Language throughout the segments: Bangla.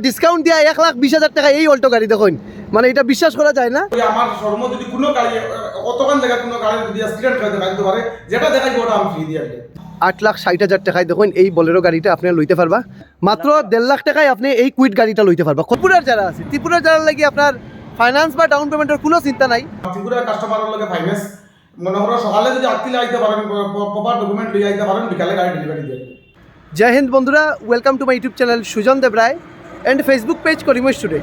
ডিসকাউন্ট দিয়া এক লাখ বিশ হাজার টাকা এই অল্টো গাড়ি দেখুন। মানে এটা বিশ্বাস করা যায় না। আমার সর্ব যদি কোনো গাড়ি অতখান জায়গা কোনো গাড়ি যদি অ্যাক্সিডেন্ট হয় দিতে পারে। যেটা দেখাইবো ওটা আমি ফ্রি দিয়ে আট লাখ ষাট হাজার টাকায় দেখুন এই বলেরো গাড়িটা আপনি লইতে পারবা। মাত্র দেড় লাখ টাকায় আপনি এই কুইট গাড়িটা লইতে পারবা। ত্রিপুরার যারা আছে ত্রিপুরার যারা লাগি আপনার ফাইন্যান্স বা ডাউন পেমেন্টের কোনো চিন্তা নাই। ত্রিপুরার কাস্টমারের লগে ফাইন্যান্স মনে করো সকালে যদি আটতিলে আইতে পারেন প্রপার ডকুমেন্ট লিয়ে আইতে পারেন বিকালে গাড়ি ডেলিভারি দিয়ে। জয় হিন্দ বন্ধুরা welcome to my YouTube channel Sujan Debroy and Facebook page Karims today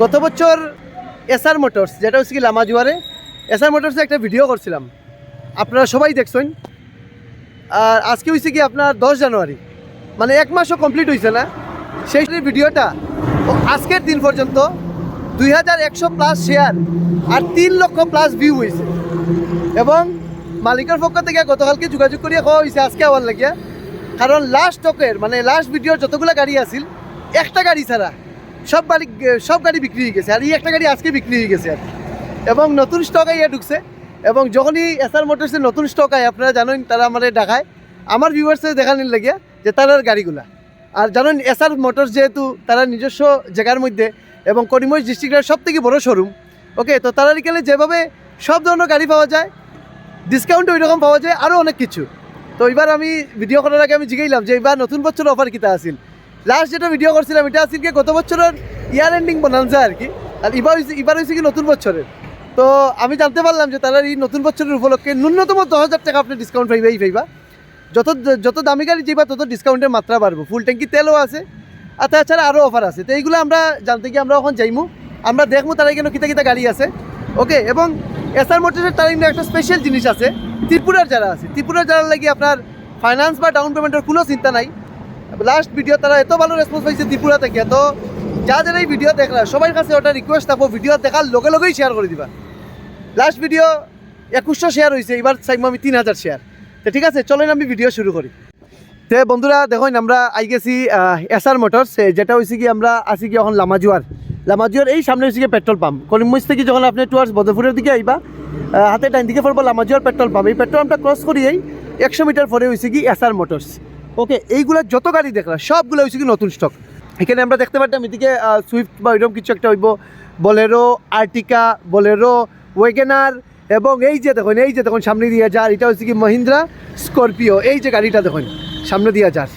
গত বছর এসআর মোটরস, যেটা হচ্ছে কি লামাজুয়ারে এসআর মোটরসে একটা ভিডিও করছিলাম। আপনারা সবাই দেখছেন। আর আজকে হয়েছে কি আপনার দশ জানুয়ারি। মানে এক মাসও কমপ্লিট হয়েছে না। সেই ভিডিওটা আজকের দিন পর্যন্ত দুই হাজার একশো প্লাস শেয়ার আর তিন লক্ষ প্লাস ভিউ হয়েছে এবং মালিকের পক্ষ থেকে গতকালকে যোগাযোগ করিয়া খাওয়া হয়েছে আজকে আবার লাগিয়া। কারণ লাস্ট স্টকের মানে লাস্ট ভিডিওর যতগুলো গাড়ি আছিল একটা গাড়ি ছাড়া সব গাড়ি সব গাড়ি বিক্রি হয়ে গেছে। আর এই একটা গাড়ি আজকে বিক্রি হয়ে গেছে। আর এবং নতুন স্টক আইয়া ঢুকছে। এবং যখনই এসআর মোটরসের নতুন স্টক আয়, আপনারা জানেন তারা আমাদের দেখায় আমার ভিউয়ার্সে দেখানোর লাগিয়া যে তারার গাড়িগুলা। আর জানেন এসআর মোটরস যেহেতু তারা নিজস্ব জায়গার মধ্যে এবং করিমগঞ্জ ডিস্ট্রিক্টের সব থেকে বড় শোরুম ওকে তো তারা গেলে যেভাবে সব ধরনের গাড়ি পাওয়া যায় ডিসকাউন্ট ওই রকম পাওয়া যায় আরও অনেক কিছু। তো এবার আমি ভিডিও করার আগে আমি জিগাইলাম যে এবার নতুন বছর অফার কিতা আছিল। লাস্ট যেটা ভিডিও করছিলাম, এটা আছিল কি গত বছরের ইয়ার এন্ডিং বনানসা আর কি? আর এবার হয়েছে এবার হয়েছে কি নতুন বছরের? তো আমি জানতে পারলাম যে তারা এই নতুন বছরের উপলক্ষে ন্যূনতম দশ হাজার টাকা আপনি ডিসকাউন্ট পাইবেই পাইবা। যত যত দামি গাড়ি যাইবা তত ডিসকাউন্টের মাত্রা বাড়বো। ফুল ট্যাঙ্কি তেলও আছে। আর তাছাড়া আরও অফার আছে। তো এইগুলো আমরা জানতে গিয়ে আমরা এখন যাইমু। আমরা দেখব তারা কেন কিতা কিতা গাড়ি আছে। ওকে এবং এসআর মোটরসের তার একটা স্পেশাল জিনিস আছে। ত্রিপুরার যারা আছে, ত্রিপুরার যারা লাগি আপনার ফাইন্যান্স বা ডাউন পেমেন্টের কোনো চিন্তা নাই। লাস্ট ভিডিও তারা এত ভালো রেসপন্স পাইছে ত্রিপুরা থেকে, তো যা যারা এই ভিডিও দেখলা সবার কাছে ওটা রিকোয়েস্ট থাকব ভিডিও দেখার লগে লগেই শেয়ার করে দিবা। লাস্ট ভিডিও একুশশো শেয়ার হয়েছে এবার চাইব আমি তিন হাজার শেয়ার তো ঠিক আছে, চলেন আমি ভিডিও শুরু করি। তে বন্ধুরা, দেখুন আমরা আই গেছি এসআর মোটরস যেটা হয়েছে কি, আমরা আছি কি এখন লামাজুয়ার। লামাজুয়ার এই সামনে হয়েছে কি পেট্রোল পাম্প করিমগঞ্জ থেকে যখন আপনি টুয়ার্স বদরপুরের দিকে আইবা হাতে ডাইন দিকে পড়ব লামাজুয়ার পেট্রোল পাম্প এই পেট্রোল পাম্পটা ক্রস করিয়েই একশো মিটার পরে হয়েছে কি এসআর মোটরস ওকে এইগুলো যত গাড়ি দেখলাম সবগুলো হয়েছে কি নতুন স্টক এখানে আমরা দেখতে পারতাম এদিকে সুইফট বা এরকম কিছু একটা হইব। বলেরো আর্টিকা বলেরো ওয়েগেনার এবং এই যে দেখুন, এই যে দেখুন, সামনে দিয়ে যার, এটা হচ্ছে কি মহিন্দ্রা স্করপিও এই যে গাড়িটা দেখুন, সামনে দিয়ে যার।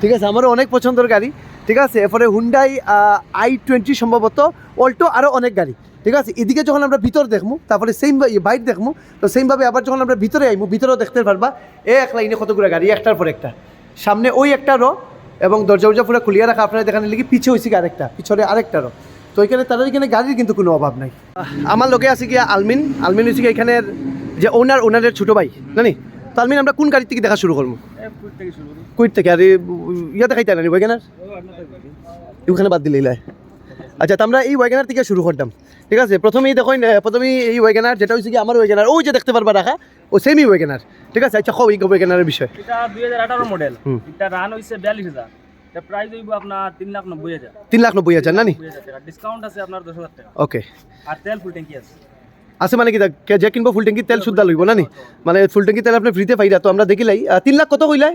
ঠিক আছে, আমারও অনেক পছন্দের গাড়ি। ঠিক আছে, এরপরে হুন্ডাই আই টোয়েন্টি সম্ভবত অল্টো আরও অনেক গাড়ি। ঠিক আছে, এদিকে যখন আমরা ভিতর দেখব তারপরে সেম বাইক দেখব তো সেমভাবে আবার যখন আমরা ভিতরে আইবো ভিতরেও দেখতে পারবা, এক লাইনে কতগুলো গাড়ি, একটার পর একটা। সামনে ওই একটা রো এবং দরজা উরজা পুরো খুলিয়ে রাখা। আপনারা দেখানোর লিগে পিছিয়ে হয়েছে কি আরেকটা পিছনে আরেকটা রো। তো এখানে তাদের এখানে গাড়ির কিন্তু কোনো অভাব নাই। আমার লোকে আছে গিয়া আলমিন। আলমিন হচ্ছে কি এখানের যে ওনার ওনারের ছোটো ভাই জানি তো আলমিন আমরা কোন গাড়ির থেকে দেখা শুরু করব? কুইট থেকে আর ইয়া দেখাইতে না ওয়াগেনার ওখানে বাদ দিলে ইলাই আচ্ছা তো আমরা এই ওয়াগেনার থেকে শুরু করতাম। ঠিক আছে প্রথমেই দেখুন আহ, প্রথমেই এই ওয়াগেনার যেটা হয়েছে কি আমার ওয়াগেনার ওই যে দেখতে পারবা রাখা ও সেমই ওয়াগেনার ঠিক আছে? আচ্ছা খাও এই ওয়াগেনারের বিষয়? এটা দুই হাজার আঠারো মডেল হুম। এটা রান বিয়াল্লিশ হাজার। এটা প্রাইস হইব আপনার তিন লাখ নব্বই হাজার। তিন লাখ নব্বই হাজার না নি ডিসকাউন্ট আছে আপনার দশ হাজার টাকা। ওকে আর তেল ফুল ট্যাঙ্কি আছে। আছে মানে কি যে কিনবো ফুল ট্যাঙ্কি তেল শুদ্ধা লইব না নি মানে ফুল ট্যাঙ্কি তেল আপনি ফ্রিতে পাইরা তো আমরা দেখিলাই আহ, তিন লাখ কত কইলাই?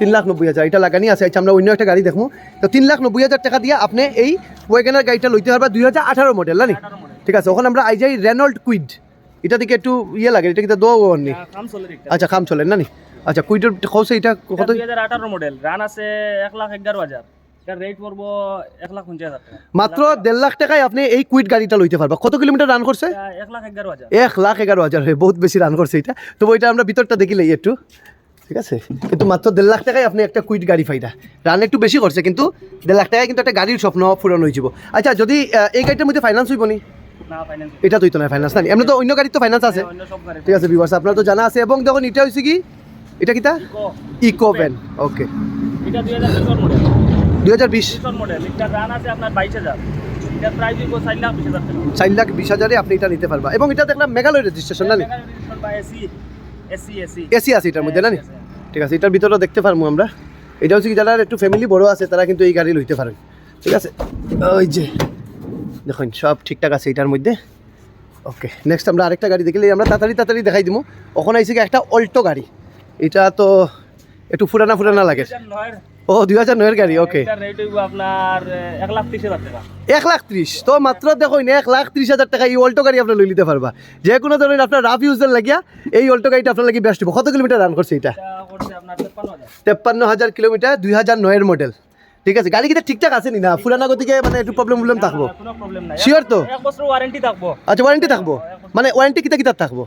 তিন লাখ নব্বই হাজার এটা লাগানি আছে। আচ্ছা আমরা অন্য একটা গাড়ি দেখব তো তিন লাখ নব্বই হাজার টাকা দিয়ে আপনি এই ওয়েগেনার গাড়িটা লইতে পারবা দুই হাজার আঠারো মডেল না নি ঠিক আছে ওখানে আমরা আই যাই রেনল্ড কুইড এটা দিকে একটু ইয়ে লাগে এটা কিন্তু দোয়া নি চলে আচ্ছা খাম চলেন না নি আচ্ছা কুইডের কৌশে এটা কত? দুই হাজার আঠারো মডেল রান আছে এক লাখ এগারো হাজার। মাত্র দেড় লাখ টাকায় আপনি এই কুইট গাড়িটা লইতে পারবা। কত কিলোমিটার রান করছে? এক লাখ এগারো হাজার। হয়ে বহুত বেশি রান করছে এটা। তো ওইটা আমরা ভিতরটা দেখিলাই একটু। ঠিক আছে? কিন্তু মাত্র দেড় লাখ টাকায় আপনি একটা কুইট গাড়ি পাইটা রান একটু বেশি করছে কিন্তু দেড় লাখ টাকায় কিন্তু একটা গাড়ির স্বপ্ন পূরণ হয়ে যাব। আচ্ছা যদি এই গাড়িটার মধ্যে ফাইন্যান্স হইব নি? এটা তো হইতো না ফাইন্যান্স না এমনি তো অন্য গাড়ির তো ফাইন্যান্স আছে। গাড়ি ঠিক আছে বিবাস আপনার তো জানা আছে। এবং দেখুন এটা হয়েছে কি? এটা কিটা ইকো। ভ্যান ওকে। এটা দুই হাজার বিশ মডেল এটা রান আছে আপনার বাইশ হাজার। চার লাখ বিশ হাজার আপনি এটা নিতে পারবা। এবং এটা দেখলাম মেঘালয় রেজিস্ট্রেশন না এসি আছে এটার মধ্যে না নি ঠিক আছে এটার ভিতরে দেখতে পারব আমরা। এটা হচ্ছে কি যারা একটু ফ্যামিলি বড় আছে তারা কিন্তু এই গাড়ি লইতে পারেন। ঠিক আছে? ওই যে। দেখুন সব ঠিকঠাক আছে এটার মধ্যে। ওকে নেক্সট আমরা আরেকটা গাড়ি দেখলে আমরা তাড়াতাড়ি তাড়াতাড়ি দেখাই দিব ওখানে আইসি একটা অল্টো গাড়ি? এটা তো একটু ফুরানা ফুরানা লাগে। ও দুই হাজার নয়ের গাড়ি ওকে আপনার এক লাখ ত্রিশ হাজার টাকা। এক লাখ ত্রিশ? তো মাত্র দেখো এক লাখ ত্রিশ হাজার টাকা এই অল্টো গাড়ি আপনার লই নিতে পারবা। যে কোনো ধরনের আপনার রাফ ইউজের লাগিয়া এই অল্টো গাড়িটা আপনার লাগি বেস্ট কত কিলোমিটার রান করছে এটা? তেপ্পান্ন হাজার। কিলোমিটার দুই হাজার নয়ের মডেল ঠিক আছে গাড়ি কিটা ঠিকঠাক আছে নি না? ফুলানা গতিকে মানে একটু প্রবলেম প্রবলেম থাকব। শিওর তো? এক বছর ওয়ারেন্টি থাকব। আচ্ছা ওয়ারেন্টি থাকব? মানে ওয়ারেন্টি কিতা কিতা থাকব?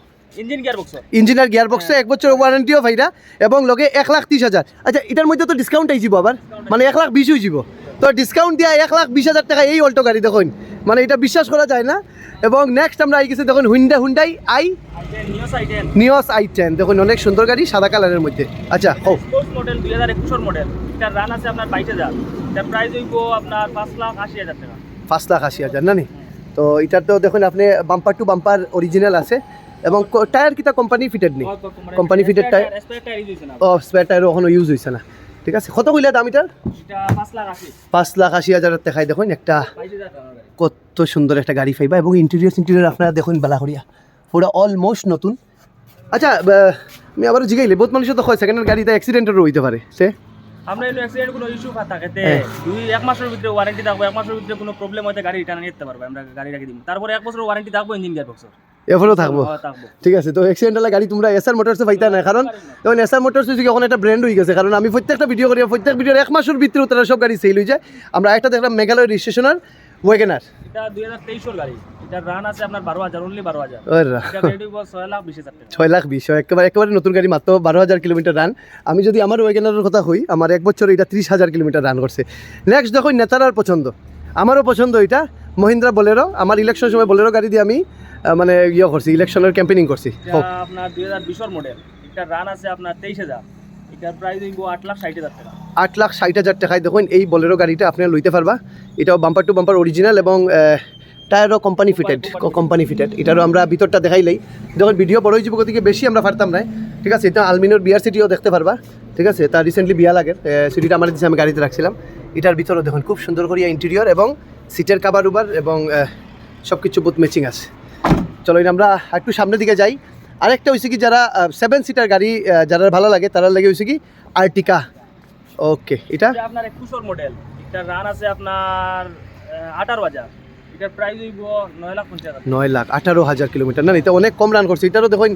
ইঞ্জিনিয়ার গিয়ার বক্সে এক বছর ওয়ারেন্টিও ভাইরা এবং লগে এক লাখ ত্রিশ হাজার আচ্ছা এটার মধ্যে তো ডিসকাউন্ট আইছিব আবার। মানে এক লাখ বিশ হয়ে যাব। তো ডিসকাউন্ট দিয়া এক লাখ বিশ হাজার টাকা এই অল্টো গাড়ি দেখুন। মানে এটা বিশ্বাস করা যায় না। এবং নেক্সট আমরা আই গেছি দেখুন হুন্ডা হুন্ডাই আই নিও সাইডেন নিয়স আই টেন দেখুন অনেক সুন্দর গাড়ি সাদা কালারের মধ্যে। আচ্ছা স্পোর্টস মডেল দুই হাজার একুশের মডেল এটার রান আছে আপনার বাইশ হাজার। এটার প্রাইস হইব আপনার পাঁচ লাখ আশি হাজার টাকা। পাঁচ লাখ আশি হাজার না নি? তো এটার তো দেখুন আপনি বাম্পার টু বাম্পার অরিজিনাল আছে। এবং টায়ার কিটা কোম্পানি ফিটেড নেই কোম্পানি ফিটেড টায়ার ও স্পেয়ার টায়ার ওখানে ইউজ হয়েছে না। ঠিক আছে? কত কইলে দাম এটার এটা পাঁচ লাখ আশি হাজারের দেখাই দেখুন একটা হাজার। কত সুন্দর একটা গাড়ি পাইবা এবং ইন্টেরিয়র ইন্টেরিয়র আপনারা দেখুন বেলাহরিয়া পুরো অলমোস্ট নতুন। আচ্ছা আমি আবার জিগাইলে বহুত মানুষের তো হয় সেকেন্ডের গাড়িতে অ্যাক্সিডেন্টেরও হইতে পারে সে? আমরা এলো অ্যাক্সিডেন্ট কোনো ইস্যু থাকে হ্যাঁ। দুই এক মাসের ভিতরে ওয়ারেন্টি থাকব এক মাসের ভিতরে কোনো প্রবলেম হয়তো গাড়ি রিটার্ন নিতে পারব আমরা গাড়ি রেখে দিব তারপরে এক বছর ওয়ারেন্টি থাকব ইঞ্জিন গিয়ার বক্সের এরপরেও থাকব। ঠিক আছে তো অ্যাক্সিডেন্ট হলে গাড়ি তোমরা এসআর মোটরসে পাইতা না কারণ তখন এসআর মোটরস হচ্ছে এখন একটা ব্র্যান্ড হয়ে গেছে কারণ আমি প্রত্যেকটা ভিডিও করি প্রত্যেক ভিডিওর এক মাসের ভিতরে তারা সব গাড়ি সেল হয়ে যায়। আমরা একটা দেখলাম মেঘালয় রেজিস্ট্রেশনের ওয়েগেনার এটা দুই হাজার তেইশের গাড়ি। রান আছে আপনার বারো হাজার অনলি বারো হাজার। ওরা এটা রেট হইব ছয় লাখ বিশ একেবারে একেবারে নতুন গাড়ি মাত্র বারো হাজার কিলোমিটার রান আমি যদি আমার ওয়েগেনারের কথা হই আমার এক বছর এটা ত্রিশ হাজার কিলোমিটার রান করছে। নেক্সট দেখো নেতারার পছন্দ। আমারও পছন্দ এটা। মহিন্দ্রা বলেরো আমার ইলেকশন সময় বলেরো গাড়ি দিয়ে আমি মানে ইয়ে করছি ইলেকশনের ক্যাম্পেনিং করছি। আপনার দুই হাজার বিশের মডেল এটার রান আছে আপনার তেইশ হাজার। এটার প্রাইস হইব আট লাখ ষাট হাজার টাকা। আট লাখ ষাট হাজার টাকায় দেখুন এই বলেরো গাড়িটা আপনি লইতে পারবা। এটাও বাম্পার টু বাম্পার অরিজিনাল এবং টায়ারও কোম্পানি ফিটেড কোম্পানি ফিটেড এটারও আমরা ভিতরটা দেখাই দেখাইলেই যখন ভিডিও বড় হয়ে যাব গতিকে বেশি আমরা পারতাম না ঠিক আছে এটা আলমিনোর বিয়ার সিটিও দেখতে পারবা। ঠিক আছে তার রিসেন্টলি বিয়া লাগে। সিটিটা আমার দিচ্ছে আমি গাড়িতে রাখছিলাম। এটার ভিতরেও দেখুন খুব সুন্দর করিয়া ইন্টেরিয়র এবং সিটের কাবার উবার এবং সব কিছু বুথ ম্যাচিং আছে। চলো এটা আমরা একটু সামনের দিকে যাই। আরেকটা হয়েছে কি যারা সেভেন সিটার গাড়ি যারা ভালো লাগে তারা লাগে হয়েছে কি আর্টিকা। ওকে এটা? এটা আপনার একুশের মডেল এটার রান আছে আপনার আঠারো হাজার। এটার প্রাইস হইব নয় লাখ পঞ্চাশ নয় লাখ আঠারো হাজার কিলোমিটার। না না, এটা অনেক কম রান করছে। এটারও দেখুন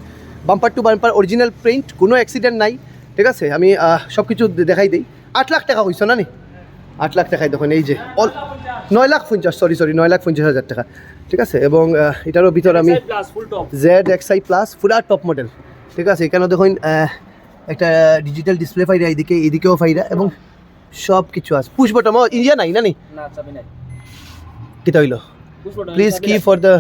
bumper to bumper original print কোনো অ্যাক্সিডেন্ট নাই। ঠিক আছে আমি সব কিছু দেখাই দিই। আট লাখ টাকা হয়েছে না নি? আট লাখ টাকায় দেখুন এই যে অল নয় লাখ পঞ্চাশ সরি সরি নয় লাখ পঞ্চাশ হাজার টাকা ঠিক আছে? এবং এটারও ভিতর আমি Z X I plus full top model ঠিক আছে? এখানে দেখুন একটা ডিজিটাল ডিসপ্লে ফাইরা এইদিকে এইদিকেও ফাইরা এবং সব কিছু আছে পুশ বটম ইন্ডিয়া নাই না নি কিতা হইল? প্লিজ কি। ফর দ্য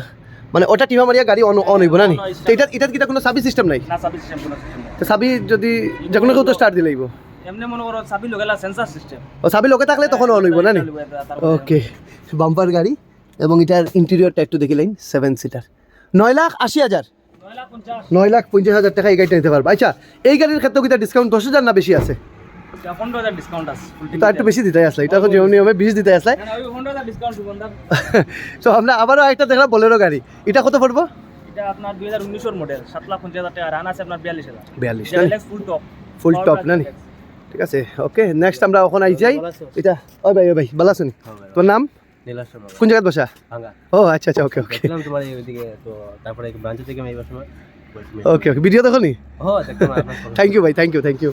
মানে ওটা টিমা মারিয়া গাড়ি অন অন হইব না নি। তো এটা এটার কিটা কোনো সাবি সিস্টেম নাই? না চাবি সিস্টেম কোনো সিস্টেম নাই। তো সাবি যদি যে কোনো কেউ তো স্টার্ট দিলেইব এমনি মনে করো চাবি লগেলা সেন্সার সিস্টেম ও সাবি লোকে থাকলে তখন অন হইব না নি? ওকে বাম্পার গাড়ি এবং এটার ইন্টেরিয়রটা একটু দেখিলেন সেভেন সিটার নয় লাখ আশি হাজার। নয় লাখ পঞ্চাশ। হাজার টাকা এই গাড়িটা নিতে পারবে। আচ্ছা এই গাড়ির ক্ষেত্রে কিটা ডিসকাউন্ট দশ হাজার না বেশি আছে? একটু বেশি দিতে আসলে এটা নিয়মে বিশ দিতে আসলে। তো আমরা আবারও একটা দেখলাম বোলেরো গাড়ি। এটা কত পড়ব? এটা আপনার দুই হাজার উনিশের মডেল সাত লাখ পঞ্চাশ হাজার টাকা। রান আছে আপনার বিয়াল্লিশ হাজার। বিয়াল্লিশ ফুল টপ ফুল টপ না নি? ঠিক আছে ওকে নেক্সট আমরা ওখানে আই যাই। এটা ও ভাই ও ভাই ভালো শুনি তোর নাম? কোন জায়গায় বসা? ও আচ্ছা আচ্ছা ওকে ওকে তারপরে ব্রাঞ্চ থেকে আমি সময় ওকে ওকে ভিডিও দেখো নি? থ্যাংক ইউ ভাই থ্যাংক ইউ থ্যাংক ইউ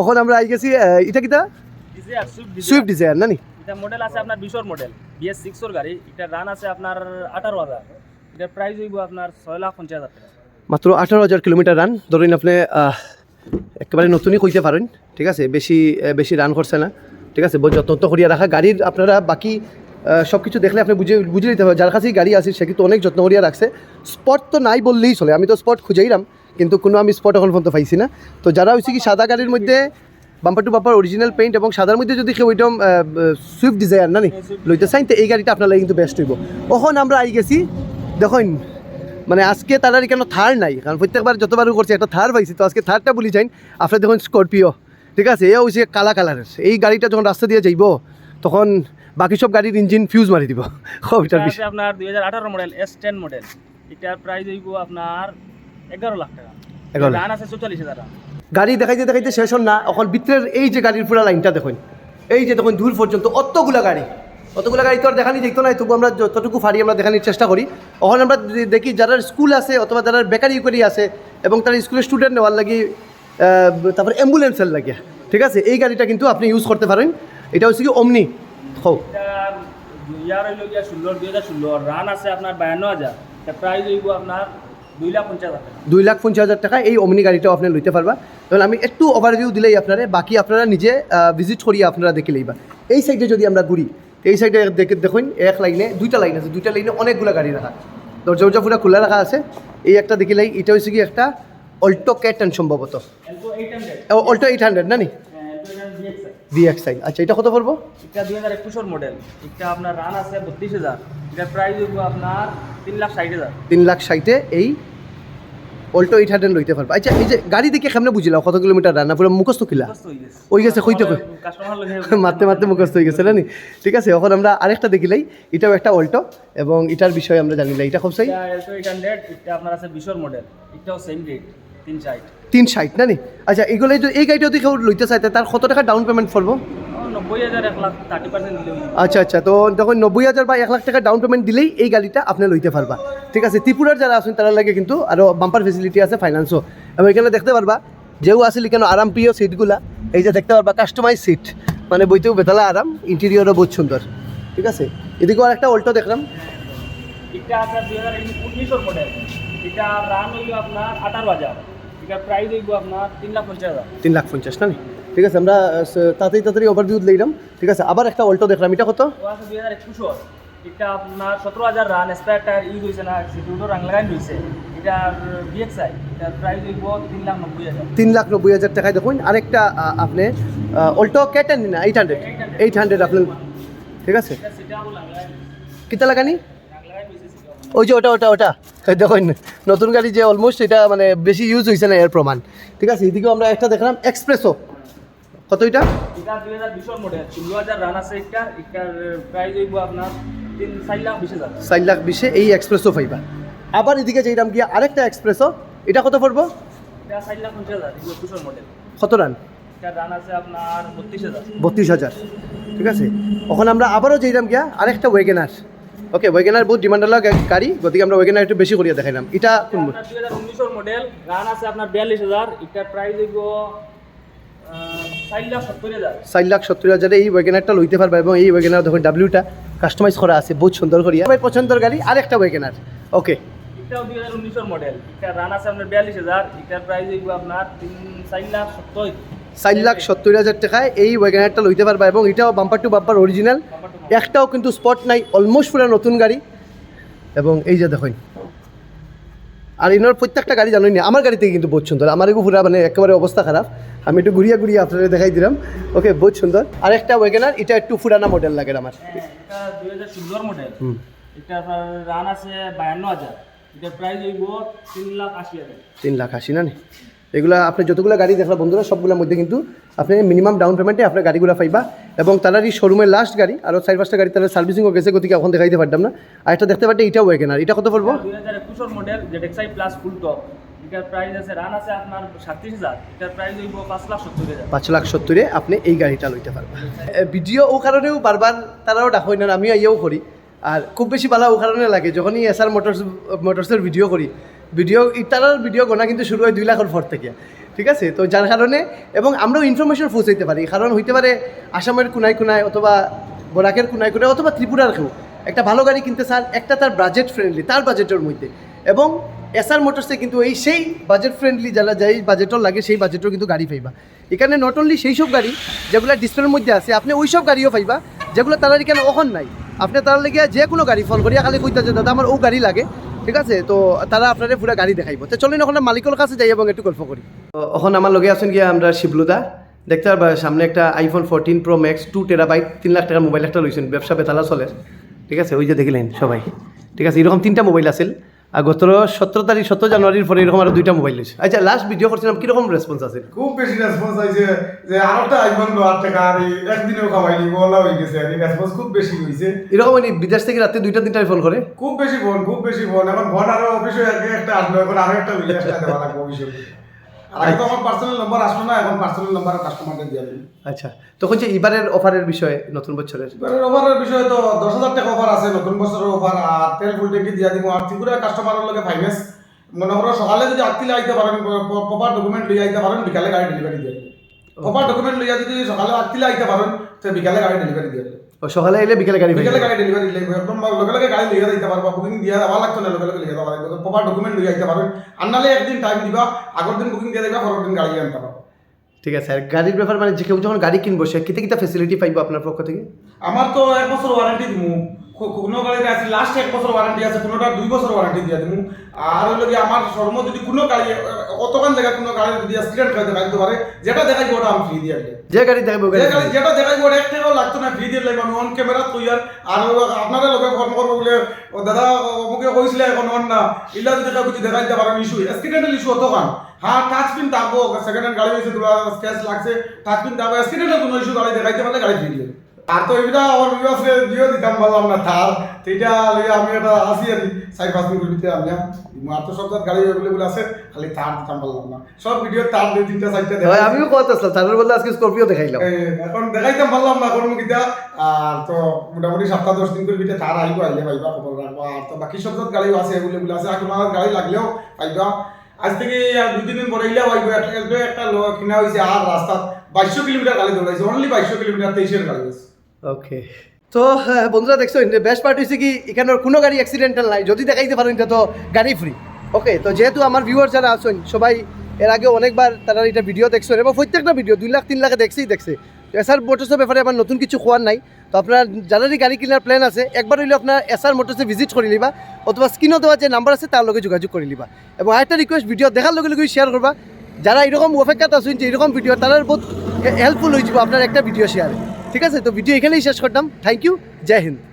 ওখানে আমরা আই গেছি এটা কিটা সুইফট সুইফট ডিজায়ার। না নি? এটা মডেল আছে আপনার বিশর মডেল বিএস সিক্সর গাড়ি। এটা রান আছে আপনার আঠারো হাজার। এটার প্রাইস হইব আপনার ছয় লাখ পঞ্চাশ হাজার মাত্র আঠারো হাজার কিলোমিটার রান ধরুন আপনি একেবারে নতুনই কইতে পারেন, ঠিক আছে? বেশি বেশি রান করছে না, ঠিক আছে? যত্ন করিয়া রাখা। গাড়ির আপনারা বাকি সব কিছু দেখলে আপনি বুঝে বুঝে নিতে হবে। যার কাছেই গাড়ি আছে, সে কিন্তু অনেক যত্ন করিয়া রাখছে। স্পট তো নাই বললেই চলে। আমি তো স্পট খুঁজেইলাম কিন্তু কোনো আমি স্পট এখন পর্যন্ত পাইছি না। তো যারা হয়েছে কি সাদা গাড়ির মধ্যে bumper to bumper original paint এবং সাদার মধ্যে যদি কেউ ওইরকম সুইফট ডিজায়ার না নি, লইতে চাইন তো এই গাড়িটা আপনার লাগে কিন্তু বেস্ট হইব। ওখন আমরা আই গেছি, দেখুন মানে আজকে তারা কেন থার নাই? কারণ প্রত্যেকবার যতবারও করছি একটা থার পাইছি তো আজকে থারটা বলি যাইন। আপনার দেখুন স্করপিও ঠিক আছে? এ হচ্ছে কালা কালারের এই গাড়িটা যখন রাস্তা দিয়ে যাইব তখন বাকি সব গাড়ির ইঞ্জিন ফিউজ মারি দিব। এটা ওইটার বিষয় আপনার দুই হাজার আঠারো মডেল এস টেন মডেল এটার প্রাইস হইব আপনার এগারো লাখ টাকা। এগারো লাখ। আছে হাজার গাড়ি দেখাইতে দেখাইতে শেষ হন না। এখন ভিতরের এই যে গাড়ির পুরা লাইনটা দেখুন। এই যে দেখুন দূর পর্যন্ত অতগুলা গাড়ি। অতগুলা গাড়ি তো আর দেখানি দেখতো না তবু আমরা যতটুকু পারি আমরা দেখানোর চেষ্টা করি। এখন আমরা দেখি যারা স্কুল আছে অথবা যারা বেকারি করি আছে এবং তারা স্কুলের স্টুডেন্ট নেওয়ার লাগি তারপরে অ্যাম্বুলেন্সের লাগে ঠিক আছে? এই গাড়িটা কিন্তু আপনি ইউজ করতে পারেন। এটা হচ্ছে কি অমনি হোক এটার ইয়ার হইল গিয়া ষোলো দুই হাজার ষোলো রান আছে আপনার বায়ান্ন হাজার। প্রাইস হইব দুই লাখ পঞ্চাশ হাজার টাকা। এই অমনি গাড়িটাও আপনি লইতে পারবা। তাহলে আমি একটু ওভারভিউ দিলেই আপনারা বাকি আপনারা নিজে ভিজিট করিয়ে আপনারা দেখে লইবা। এই সাইডে যদি আমরা ঘুরি এই সাইডে দেখে দেখুন এক লাইনে দুইটা লাইন আছে দুইটা লাইনে অনেকগুলো গাড়ি রাখা। দরজা উরজা পুরো খোলা রাখা আছে। এই একটা দেখিলেই এটা হচ্ছে কি একটা অল্টো ক্যাটন সম্ভবত। অল্টো এইট হান্ড্রেড না নি ভিএক্সআই আচ্ছা এটা কত পড়ব? এটা দুই হাজার একুশের মডেল এটা আপনার রান আছে বত্রিশ হাজার। এটার প্রাইস আপনার তিন লাখ ষাট হাজার। তিন লাখ ষাটে এই অল্টো এইট হান্ড্রেড লইতে পারবা। আচ্ছা এই যে গাড়ি দেখে কেমনে বুঝিলাম কত কিলোমিটার রান্না? পুরো মুখস্থ কিলা? গেছে। ওই গেছে, লগে মারতে মারতে মুখস্থ হয়ে গেছে না নি? ঠিক আছে এখন আমরা আরেকটা দেখিলাই। এটাও একটা অল্টো এবং এটার বিষয়ে আমরা জানিলাই। এটা খুব এটা এটা আপনার আছে বিশর মডেল এটাও সেম রেট তিন ষাট তিন ষাট না নি? আচ্ছা এগুলো এই গাড়িটা যদি কেউ লইতে চাইতে তার কত টাকা ডাউন পেমেন্ট করব আচ্ছা আচ্ছা তো তখন নব্বই হাজার বা এক লাখ টাকা ডাউন পেমেন্ট দিলেই এই গাড়িটা আপনি লইতে পারবা। ঠিক আছে ত্রিপুরার যারা আছেন তারা লাগে কিন্তু আরও বাম্পার ফেসিলিটি আছে ফাইন্যান্সও এবং এখানে দেখতে পারবা যেও আসলে কেন আরাম প্রিয় সিটগুলা এই যে দেখতে পারবা কাস্টমাইজ সিট মানে বইতেও বেতালা আরাম ইন্টেরিয়রও বহুত সুন্দর। ঠিক আছে এদিকেও আর একটা অল্টো দেখলাম। এটা আপনার দুই হাজার উনিশশোর মডেল এটা রান হইল আপনার আঠারো হাজার। এটা প্রাইস হইব আপনার তিন লাখ পঞ্চাশ হাজার। তিন লাখ পঞ্চাশ না নি? ঠিক আছে আমরা তাড়াতাড়ি তাড়াতাড়ি ওভারভিউ লইলাম ঠিক আছে আবার একটা অল্টো দেখলাম এটা কত? এটা আপনার সতেরো হাজার রান স্পেয়ার টায়ার ইউজ হয়েছে না সিটিউটো রাং লাগাই রয়েছে এটার বিএক্সআই এটার প্রাইস হইব তিন লাখ নব্বই হাজার। তিন লাখ নব্বই হাজার টাকায় দেখুন আরেকটা আপনি অল্টো ক্যাটেন না এইট হান্ড্রেড এইট হান্ড্রেড আপনি ঠিক আছে। কিতা লাগানি? ওই যে ওটা ওটা ওটা দেখুন নতুন গাড়ি যে অলমোস্ট এটা মানে বেশি ইউজ হয়েছে না এর প্রমাণ। ঠিক আছে এদিকেও আমরা একটা দেখলাম এক্সপ্রেসও কত এটা? এটা দুই হাজার বিশোর মডেল ষোলো হাজার রান আছে এটা এটার প্রাইস হইব আপনার তিন চার লাখ বিশ হাজার। চার লাখ বিশে এই এক্সপ্রেসও পাইবা আবার এদিকে যেইরাম গিয়া আরেকটা এক্সপ্রেসও এটা কত পড়ব? এটা চার লাখ পঞ্চাশ হাজার এগুলো মডেল কত রান? এটা রান আছে আপনার বত্রিশ হাজার। বত্রিশ হাজার। ঠিক আছে? ওখানে আমরা আবারও যেইরাম গিয়া আরেকটা ওয়েগেনার ওকে ওয়েগেনার বহুত ডিমান্ডাল গাড়ি গতিকে আমরা ওয়েগেনার একটু বেশি করিয়া দেখাইলাম। এটা কোন মডেল রান আছে আপনার বিয়াল্লিশ হাজার এটার প্রাইস হইব চার লাখ সত্তর হাজার এই ওয়েগেনারটা লইতে পারবা এবং এই ওয়েগেনার দেখুন ডাব্লিউটা কাস্টমাইজ করা আছে বহুত সুন্দর করিয়া আমার পছন্দের গাড়ি আরেকটা ওয়েগেনার ওকে এটাও দুই হাজার উনিশের মডেল এটা রান আছে আপনার বিয়াল্লিশ হাজার এটার প্রাইস আপনার তিন চার লাখ সত্তর। চার লাখ সত্তর হাজার টাকায় এই ওয়েগেনারটা লইতে পারবা এবং এটাও বাম্পার টু বাম্পার অরিজিনাল একটাও কিন্তু স্পট নাই অলমোস্ট পুরো নতুন গাড়ি। এবং এই যে দেখুন আর এনার প্রত্যেকটা গাড়ি জানোই না আমার গাড়িতে কিন্তু বহুত সুন্দর। আমার এগুলো পুরা মানে একেবারে অবস্থা খারাপ। আমি একটু ঘুরিয়ে ঘুরিয়ে আপনাদের দেখাই দিলাম। ওকে বহুত সুন্দর। আর একটা ওয়েগেনার এটা একটু পুরানা মডেল লাগে আমার। হ্যাঁ, মডেল হুম। এটা রান আছে বায়ান্ন হাজার। এটার প্রাইস হইব তিন লাখ আশি হাজার। তিন লাখ আশি না নি? এগুলা আপনি যতগুলো গাড়ি দেখলা বন্ধুরা সবগুলোর মধ্যে কিন্তু আপনি মিনিমাম ডাউন পেমেন্টে আপনার গাড়িগুলো পাইবা। এবং তারারই শোরুমের লাস্ট গাড়ি আরও চার পাঁচটা গাড়ি তারা সার্ভিসিংও গেছে গতিকে এখন দেখাইতে পারতাম না। আর একটা দেখতে পারতে এটাও ওয়েগেনার এটা কত পড়ব? দুই হাজার একুশের মডেল প্লাস ফুল টপ এটার প্রাইস আছে রান আছে আপনার সাতত্রিশ হাজার। এটার প্রাইস হইব পাঁচ লাখ সত্তর হাজার। পাঁচ লাখ সত্তরে আপনি এই গাড়িটা লইতে পারবেন ভিডিও ও কারণেও বারবার তারাও ডাকই না আমিও ইয়েও করি। আর খুব বেশি ভালো ও কারণে লাগে যখনই এসআর মোটরস মোটরসের ভিডিও করি ভিডিও তারার ভিডিও গোনা কিন্তু শুরু হয় দুই লাখের পর থেকে, ঠিক আছে? তো যার কারণে, এবং আমরাও ইনফরমেশন পৌঁছাইতে পারি। কারণ হইতে পারে আসামের কোনায় কোনায় অথবা বরাকের কোনায় কোনায় অথবা ত্রিপুরার কেউ একটা ভালো গাড়ি কিনতে স্যার একটা তার বাজেট ফ্রেন্ডলি তার বাজেটের মধ্যে। এবং এসআর মোটরসে কিন্তু এই সেই বাজেট ফ্রেন্ডলি যারা যেই বাজেটও লাগে, সেই বাজেটও কিন্তু গাড়ি পাইবা। এখানে নট অনলি সেই সব গাড়ি যেগুলো ডিসপ্লের মধ্যে আছে, আপনি ওই সব গাড়িও পাইবা, যেগুলো তারা এখানে ওখন নাই। আপনি তার লেগে যে কোনো গাড়ি ফোন করিয়া খালি কইতে যে দাদা, আমার ও গাড়ি লাগে। ঠিক আছে? তো তারা আপনাদের পুরা গাড়ি দেখাইব। তো চলেন ওখানে মালিকের কাছে যাই এবং একটু গল্প করি। এখন আমার লগে আছেন গিয়ে আমরা শিবলুদা। দেখতে পারবা, সামনে একটা iPhone fourteen pro max two terabyte তিন লাখ টাকার মোবাইল একটা লইছেন। ব্যবসা বেতালা চলে। ঠিক আছে? ওই যে দেখলেন সবাই। ঠিক আছে? এরকম তিনটা মোবাইল আছিল। আর গত সতেরো তারিখ সতেরো জানুয়ারির পরে এরকম আরও দুইটা মোবাইল নিয়েছে আচ্ছা লাস্ট ভিডিও করছিলাম কীরকম রেসপন্স আছে খুব বেশি রেসপন্স আছে যে আরেকটা আইফোন দেওয়ার টাকা আর একদিনেও কামাইনি বলা হয়ে গেছে। আর রেসপন্স খুব বেশি হয়েছে এরকম মানে বিদেশ থেকে রাতে দুইটা তিনটা ফোন করে? খুব বেশি ফোন খুব বেশি ফোন এখন ফোন আরও অফিসে আগে একটা আসলো এখন আরও একটা বিদেশ দেওয়া লাগবে অফিসে। আগে তো আমার পার্সোনাল নাম্বার আসলো না এখন পার্সোনাল নাম্বার কাস্টমারদের দিয়ে দিন আচ্ছা তখন যে এবারের অফারের বিষয়ে নতুন বছরের? এবারের ওভারের বিষয়ে তো দশ হাজার টাকা অফার আছে নতুন বছরের অফার আর তেল ফুল ট্যাঙ্কি দিয়ে দিব আর ত্রিপুরা কাস্টমারের লগে ফাইন্যান্স মনে করো সকালে যদি আটতিলে আইতে পারেন প্রপার ডকুমেন্ট লইয়া আইতে পারেন বিকালে গাড়ি ডেলিভারি দিয়ে প্রপার ডকুমেন্ট যদি সকালে আটতিলে আইতে পারেন তো বিকালে গাড়ি ডেলিভারি দিয়ে সকালে এলে বিকেলে গাড়ি বিকেলে গাড়ি ডেলিভারি লাগবে একদম লগে লগে গাড়ি লিখে দিতে পারবা বুকিং দিয়া দেওয়া লাগতো না লগে লগে লিখে দেওয়া লাগবে। প্রপার ডকুমেন্ট লইয়া আইতে পারেন আর নাহলে একদিন টাইম দিবা আগের দিন বুকিং দিয়ে দিবা পরের দিন গাড়ি আনতে পারবা ঠিক আছে গাড়ির ব্যাপার মানে যে কেউ যখন গাড়ি কিনবো সে কিতে কিতা ফেসিলিটি পাইবো আপনার পক্ষ থেকে? আমার তো এক বছর ওয়ারেন্টি কো- কোনো গাড়িতে আছে লাস্ট এক বছর ওয়ারেন্টি আছে কোনোটা দুই বছর ওয়ারেন্টি দিয়ে দিমু। আর হইল কি আমার সর্ব যদি কোনো গাড়ি অতখান জায়গায় কোনো গাড়ি যদি অ্যাক্সিডেন্ট করে দেখাইতে পারে। যেটা দেখাই ওটা আমি ফ্রি দিয়ে যে গাড়ি দেখাবো যে গাড়ি যেটা দেখাই ওটা এক টাকাও লাগতো না ফ্রি দিয়ে আমি অন ক্যামেরা তৈয়ার। আর হলো আপনারা লোকে ফোন করব বলে দাদা মুখে কইছিলে এখন অন না। ইলা যদি কিছু দেখাইতে পারেন ইস্যু অ্যাক্সিডেন্টাল ইস্যু অতখান। হ্যাঁ টাচ পিন থাকব সেকেন্ড হ্যান্ড গাড়ি হয়েছে তোমার স্ক্যাচ লাগছে। টাচ পিন থাকব অ্যাক্সিডেন্টাল কোনো ইস্যু গাড়ি দেখাইতে পারলে গাড়ি ফ্রি দিয়ে। আর তো এটা আমার বিবাসে দিও দিতাম বললাম না তার সেইটা লইয়া আমি এটা আসি আর চারি পাঁচ দিন ভিতরে আমি আর তো জাত গাড়ি এগুলো আছে খালি তার দিতাম বললাম না। সব ভিডিও তার দুই তিনটা চারটা হয়, আমিও কত আসলাম তার বলতে আজকে স্করপিও দেখাইলাম। এখন দেখাইতাম পারলাম না কোন মুখিতা আর তো মোটামুটি সপ্তাহ দশ দিন করে ভিতরে তার আইব আইলে পাইবা খবর রাখবা। আর তো বাকি সব গাড়িও আছে এগুলো আছে আর তোমার গাড়ি লাগলেও পাইবা। আজ থেকে দুই তিন দিন পরে ইলেও আইব একটা একটা কিনা হয়েছে আর রাস্তাত বাইশশো কিলোমিটার গাড়ি দৌড়াইছে অনলি বাইশশো কিলোমিটার তেইশের গাড়ি আছে। ওকে তো বন্ধুরা দেখছ বেস্ট পার্ট হয়েছে কি এখানে কোনো গাড়ি অ্যাক্সিডেন্টাল নাই। যদি দেখাইতে পারেন তো গাড়ি ফ্রি ওকে তো যেহেতু আমার ভিউয়ার যারা আছেন, সবাই এর আগে অনেকবার তারা এটা ভিডিও দেখছেন, এবং প্রত্যেকটা ভিডিও দুই লাখ, তিন লাখে দেখছেই দেখছে। এসআর মোটরসের ব্যাপারে আমার নতুন কিছু খোয়ার নাই। তো আপনার যাদেরই গাড়ি কেনার প্ল্যান আছে, একবার হইলে আপনার এসআর মোটরসে ভিজিট করে নিবা, অথবা স্ক্রিনও দেওয়া যে নাম্বার আছে, তার লগে যোগাযোগ করে নিবা। এবং আরেকটা রিকোয়েস্ট ভিডিও দেখার লগে লগে শেয়ার করবা। যারা এরকম অপেক্ষাতে আছেন যে এরকম ভিডিও তারা বহুত হেল্পফুল হয়ে যাব আপনার একটা ভিডিও শেয়ারে ঠিক আছে? তো ভিডিও এখানেই শেষ করতাম। থ্যাংক ইউ জয় হিন্দ।